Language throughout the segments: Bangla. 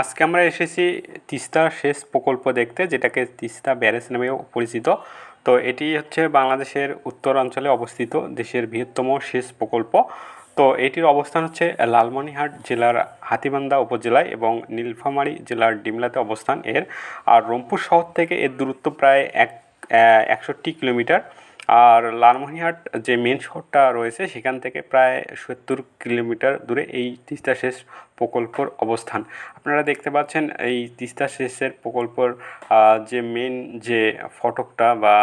আজকে আমরা এসেছি তিস্তা সেচ প্রকল্প দেখতে, যেটাকে তিস্তা ব্যারেজ নামেও পরিচিত। তো এটি হচ্ছে বাংলাদেশের উত্তরাঞ্চলে অবস্থিত দেশের বৃহত্তম সেচ প্রকল্প। তো এটির অবস্থান হচ্ছে লালমনিরহাট জেলার হাতীবান্ধা উপজেলায় এবং নীলফামারী জেলার ডিমলাতে অবস্থান এর। আর রংপুর শহর থেকে এর দূরত্ব প্রায় এক একষট্টি কিলোমিটার। আর লালমনিরহাট যে মেন শহরটা রয়েছে, সেখান থেকে প্রায় সত্তর কিলোমিটার দূরে এই তিস্তা সেচ প্রকল্পর অবস্থান। আপনারা দেখতে পাচ্ছেন এই তিস্তা সেচের প্রকল্পর যে মেন যে ফটকটা বা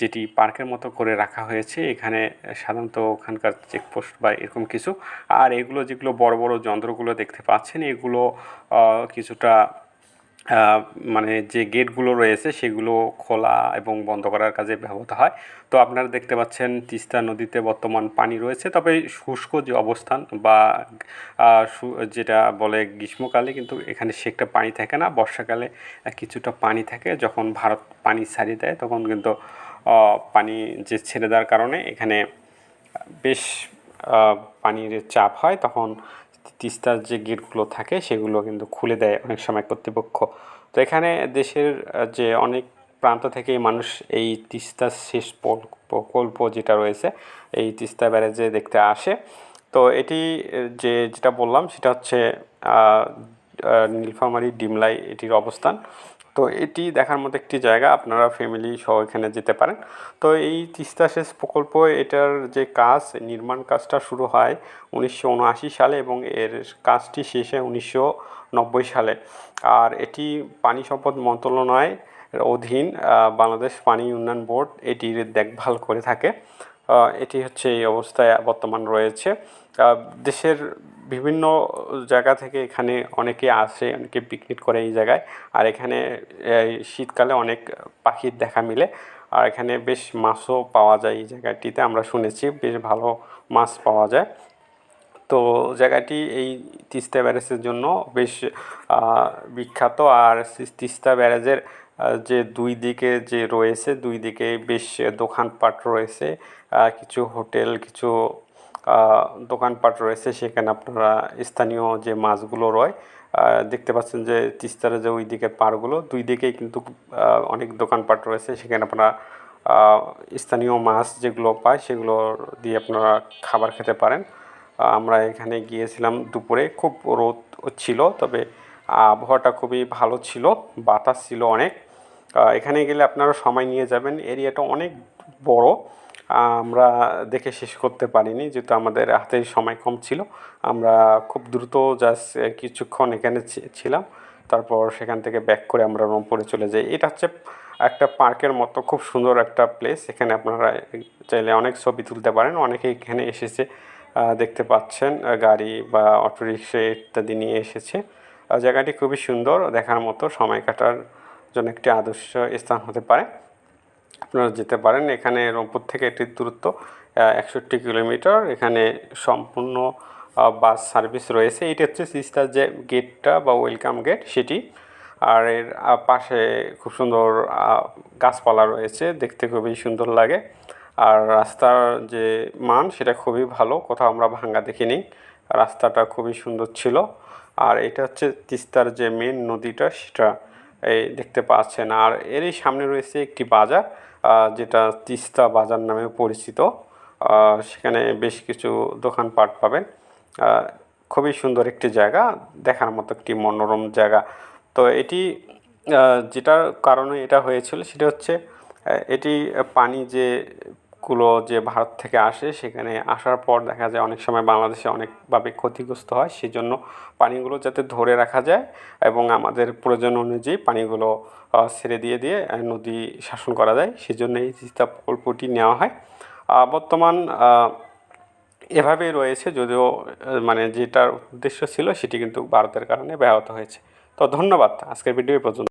যেটি পার্কের মতো করে রাখা হয়েছে, এখানে সাধারণত ওখানকার চেকপোস্ট বা এরকম কিছু। আর এগুলো যেগুলো বড় বড় যন্ত্রগুলো দেখতে পাচ্ছেন, এগুলো কিছুটা মানে যে গেটগুলো রয়েছে সেগুলো খোলা এবং বন্ধ করার কাজে ব্যবহৃত হয়। তো আপনারা দেখতে পাচ্ছেন তিস্তা নদীতে বর্তমান পানি রয়েছে। তবে শুষ্ক যে অবস্থান বা যেটা বলে গ্রীষ্মকালে কিন্তু এখানে সে একটা পানি থাকে না। বর্ষাকালে কিছুটা পানি থাকে। যখন ভারত পানি ছাড়িয়ে দেয় তখন কিন্তু পানি যে ছেড়ে দেওয়ার কারণে এখানে বেশ পানির চাপ হয়। তখন তিস্তার যে গেটগুলো থাকে, সেগুলো কিন্তু খুলে দেয় অনেক সময় কর্তৃপক্ষ। তো এখানে দেশের যে অনেক প্রান্ত থেকেই মানুষ এই তিস্তা শেষ প্রকল্প যেটা রয়েছে, এই তিস্তা ব্যারেজে দেখতে আসে। তো এটি যে যেটা বললাম, সেটা হচ্ছে নীলফামারী ডিমলাই এটির অবস্থান। তো এটি দেখার মতো একটি জায়গা, আপনারা ফ্যামিলি সহ এখানে যেতে পারেন। তো এই তিস্তা সেচ প্রকল্প, এটার যে কাজ, নির্মাণ কাজটা শুরু হয় উনিশশো উনআশি সালে এবং এর কাজটি শেষ উনিশশো সালে। আর এটি পানি সম্পদ মন্ত্রণালয়ের অধীন বাংলাদেশ পানি উন্নয়ন বোর্ড এটির দেখভাল করে থাকে। এটি হচ্ছে এই অবস্থায় বর্তমান রয়েছে। দেশের বিভিন্ন জায়গা থেকে এখানে অনেকে আসে, অনেকে পিকনিক করে এই জায়গায়। আর এখানে শীতকালে অনেক পাখির দেখা মিলে। আর এখানে বেশ মাছও পাওয়া যায় এই জায়গাটিতে, আমরা শুনেছি বেশ ভালো মাছ পাওয়া যায়। তো জায়গাটি এই তিস্তা ব্যারেজের জন্য বেশ বিখ্যাত। আর তিস্তা ব্যারেজের যে দুই দিকে যে রয়েছে, দুই দিকে বেশ দোকানপাট রয়েছে। কিছু হোটেল, কিছু দোকানপাট রয়েছে, সেখানে আপনারা স্থানীয় যে মাছগুলো রয় দেখতে পাচ্ছেন যে তিস্তার যে ওই দিকের পাড়গুলো, দুই দিকেই কিন্তু অনেক দোকানপাট রয়েছে। সেখানে আপনারা স্থানীয় মাছ যেগুলো পায়, সেগুলো দিয়ে আপনারা খাবার খেতে পারেন। আমরা এখানে গিয়েছিলাম দুপুরে, খুব রোদ ছিল, তবে আবহাওয়াটা খুবই ভালো ছিল, বাতাস ছিল অনেক। এখানে গেলে আপনারা সময় নিয়ে যাবেন, এরিয়াটা অনেক বড়। আমরা দেখে শেষ করতে পারিনি, যেহেতু আমাদের হাতে সময় কম ছিল। আমরা খুব দ্রুত জাস্ট কিছুক্ষণ এখানে ছিলাম। তারপর সেখান থেকে ব্যাক করে আমরা রংপুরে চলে যাই। এটা হচ্ছে একটা পার্কের মতো, খুব সুন্দর একটা প্লেস এখানে আপনারা চাইলে অনেক ছবি তুলতে পারেন। অনেকে এখানে এসেছে দেখতে পাচ্ছেন গাড়ি বা অটোরিক্সা ইত্যাদি নিয়ে এসেছে। জায়গাটি খুবই সুন্দর, দেখার মতো, সময় কাটার জন্য একটি আদর্শ স্থান হতে পারে। আপনারা যেতে পারেন। এখানে রংপুর থেকে এটির দূরত্ব একষট্টি কিলোমিটার। এখানে সম্পূর্ণ বাস সার্ভিস রয়েছে। এটি হচ্ছে তিস্তার যে গেটটা বা ওয়েলকাম গেট, সেটি। আর এর পাশে খুব সুন্দর গাছপালা রয়েছে। দেখতে খুবই সুন্দর লাগে। আর রাস্তার যে মান, সেটা খুবই ভালো। কোথাও আমরা ভাঙ্গা দেখিনি। রাস্তাটা খুবই সুন্দর ছিল। আর এটা হচ্ছে তিস্তার যে মেন নদীটা, সেটা এই দেখতে পাচ্ছেন। আর এরই সামনে রয়েছে একটি বাজার যেটা তিস্তা বাজার নামে পরিচিত। সেখানে বেশ কিছু দোকানপাট পাবেন। খুবই সুন্দর একটি জায়গা, দেখার মতো একটি মনোরম জায়গা। তো এটি যেটার কারণে এটা হয়েছিল, সেটা হচ্ছে এটি পানি যে গুলো যে ভারত থেকে আসে, সেখানে আসার পর দেখা যায় অনেক সময় বাংলাদেশে অনেকভাবে ক্ষতিগ্রস্ত হয়। সেই সেজন্য পানিগুলো যাতে ধরে রাখা যায় এবং আমাদের প্রয়োজন অনুযায়ী পানিগুলো ছেড়ে দিয়ে দিয়ে নদী শাসন করা যায় সেই সেজন্য এই তিস্তা প্রকল্পটি নেওয়া হয়। বর্তমান এভাবেই রয়েছে, যদিও মানে যেটার উদ্দেশ্য ছিল, সেটি কিন্তু ভারতের কারণে ব্যাহত হয়েছে। তো ধন্যবাদ, আজকের ভিডিও পর্যন্ত।